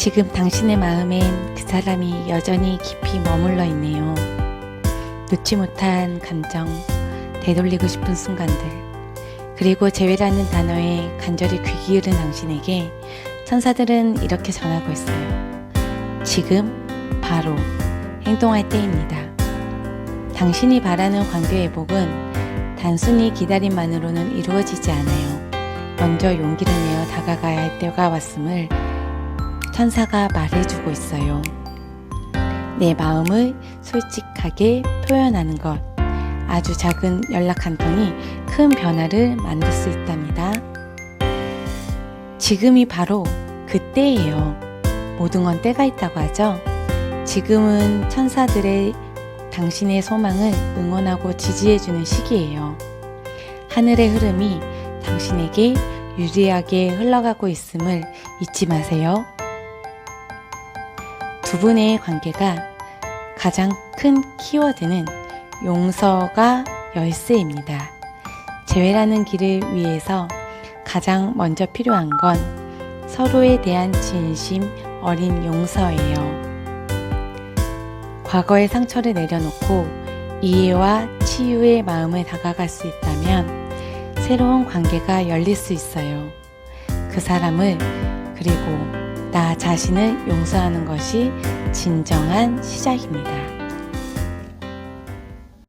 지금 당신의 마음엔 그 사람이 여전히 깊이 머물러 있네요. 놓지 못한 감정, 되돌리고 싶은 순간들, 그리고 재회라는 단어에 간절히 귀 기울인 당신에게 천사들은 이렇게 전하고 있어요. 지금, 바로, 행동할 때입니다. 당신이 바라는 관계 회복은 단순히 기다림만으로는 이루어지지 않아요. 먼저 용기를 내어 다가가야 할 때가 왔음을 천사가 말해주고 있어요. 내 마음을 솔직하게 표현하는 것. 아주 작은 연락 한 통이 큰 변화를 만들 수 있답니다. 지금이 바로 그때예요. 모든 건 때가 있다고 하죠. 지금은 천사들의 당신의 소망을 응원하고 지지해주는 시기예요. 하늘의 흐름이 당신에게 유리하게 흘러가고 있음을 잊지 마세요. 두 분의 관계가 가장 큰 키워드는 용서가 열쇠입니다. 재회라는 길을 위해서 가장 먼저 필요한 건 서로에 대한 진심 어린 용서예요. 과거의 상처를 내려놓고 이해와 치유의 마음을 다가갈 수 있다면 새로운 관계가 열릴 수 있어요. 그 사람을 그리고 나 자신을 용서하는 것이 진정한 시작입니다.